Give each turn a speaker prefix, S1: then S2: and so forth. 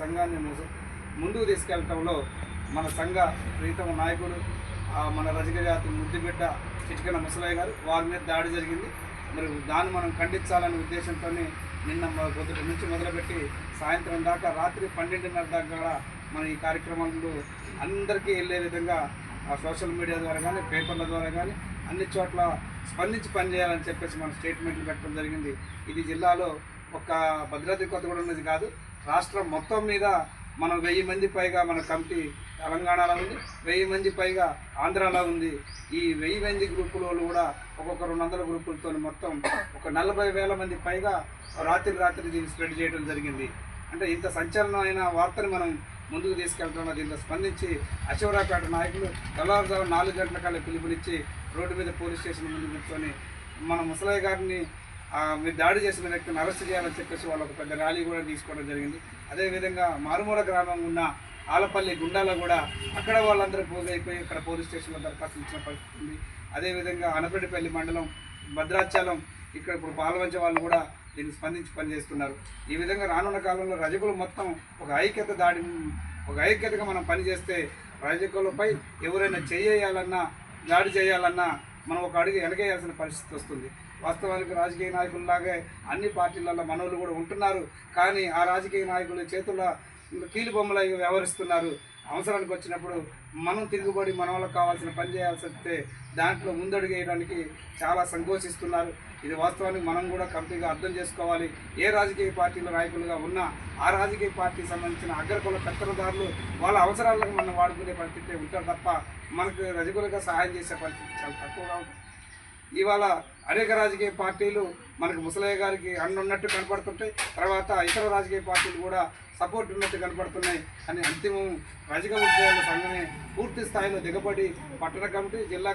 S1: సంఘాన్ని ముందుకు తీసుకెళ్ళటంలో మన సంఘ ప్రీతమ నాయకుడు మన రజక జాతి ముద్దుబిడ్డ చిటికన ముసలయ్య గారు వారి మీద దాడి జరిగింది. మరి దాన్ని మనం ఖండించాలనే ఉద్దేశంతో నిన్న మ- పొద్దుటి నుంచి మొదలుపెట్టి సాయంత్రం దాకా రాత్రి పన్నెండున్నర దాకా కూడా మన ఈ కార్యక్రమాలు అందరికీ వెళ్ళే విధంగా ఆ సోషల్ మీడియా ద్వారా కానీ పేపర్ల ద్వారా కానీ అన్ని చోట్ల స్పందించి పనిచేయాలని చెప్పేసి మన స్టేట్మెంట్లు పెట్టడం జరిగింది. ఇది జిల్లాలో ఒక భద్రాద్రి కొత్తగూడెం ఉన్నది కాదు రాష్ట్రం మొత్తం మీద మనం వెయ్యి మంది పైగా మన కమిటీ తెలంగాణలో ఉంది వెయ్యి మంది పైగా ఆంధ్రాలో ఉంది. ఈ వెయ్యి మంది గ్రూపుల వాళ్ళు కూడా ఒక్కొక్క రెండు వందల గ్రూపులతో మొత్తం ఒక నలభై వేల మంది పైగా రాత్రి రాత్రి దీన్ని స్ప్రెడ్ చేయడం జరిగింది. అంటే ఇంత సంచలనమైన వార్తని మనం ముందుకు తీసుకెళ్తున్న దీంట్లో స్పందించి అశివరాపేట నాయకులు తెల్లవారుజాము నాలుగు గంటల కల్లా పిలుపునిచ్చి రోడ్డు మీద పోలీస్ స్టేషన్ ముందు కూర్చొని మన ముసలయ్య గారిని మీరు దాడి చేసిన వ్యక్తిని అరెస్ట్ చేయాలని చెప్పేసి వాళ్ళు ఒక పెద్ద ర్యాలీ కూడా తీసుకోవడం జరిగింది. అదేవిధంగా మారుమూల గ్రామం ఉన్న ఆలపల్లి గుండాలో కూడా అక్కడ వాళ్ళందరూ పోజ్ అయిపోయి ఇక్కడ పోలీస్ స్టేషన్లో దరఖాస్తు ఇచ్చిన పరిస్థితి. ఉంది అదేవిధంగా అనపరెడ్డిపల్లి మండలం భద్రాచలం ఇక్కడ ఇప్పుడు పాలవంచ వాళ్ళు కూడా దీన్ని స్పందించి పనిచేస్తున్నారు. ఈ విధంగా రానున్న కాలంలో రజకులు మొత్తం ఒక ఐక్యత దాడి ఒక ఐక్యతగా మనం పనిచేస్తే రజకులపై ఎవరైనా చేయాలన్నా దాడి చేయాలన్నా మనం ఒక అడుగు వెనకేయాల్సిన పరిస్థితి వస్తుంది. వాస్తవానికి రాజకీయ నాయకుల్లాగే అన్ని పార్టీలలో మనోళ్ళు కూడా ఉంటున్నారు. కానీ ఆ రాజకీయ నాయకుల చేతుల కీలు బొమ్మలు వ్యవహరిస్తున్నారు. అవసరానికి వచ్చినప్పుడు మనం తిరుగుబడి మన వాళ్ళకి కావాల్సిన పని చేయాల్సి వస్తే దాంట్లో ముందడుగు వేయడానికి చాలా సంకోచిస్తున్నారు. ఇది వాస్తవానికి మనం కూడా కంపెనీగా అర్థం చేసుకోవాలి. ఏ రాజకీయ పార్టీల నాయకులుగా ఉన్నా ఆ రాజకీయ పార్టీకి సంబంధించిన అగ్రకుల పెత్తనదారులు వాళ్ళ అవసరాలకు మనం వాడుకునే పరిస్థితి ఉంటారు తప్ప మనకు రజకులుగా సహాయం చేసే పరిస్థితి చాలా తక్కువగా ఉంటుంది. ఇవాళ అనేక రాజకీయ పార్టీలు మనకు ముసలయ్య గారికి అన్నున్నట్టు కనపడుతుంటాయి. తర్వాత ఇతర రాజకీయ పార్టీలు కూడా సపోర్ట్ ఉన్నట్టు కనపడుతున్నాయి. అని అంతిమం రజక ఉద్యోగుల సంఘమే పూర్తి స్థాయిలో దిగబడి పట్టణ కమిటీ జిల్లా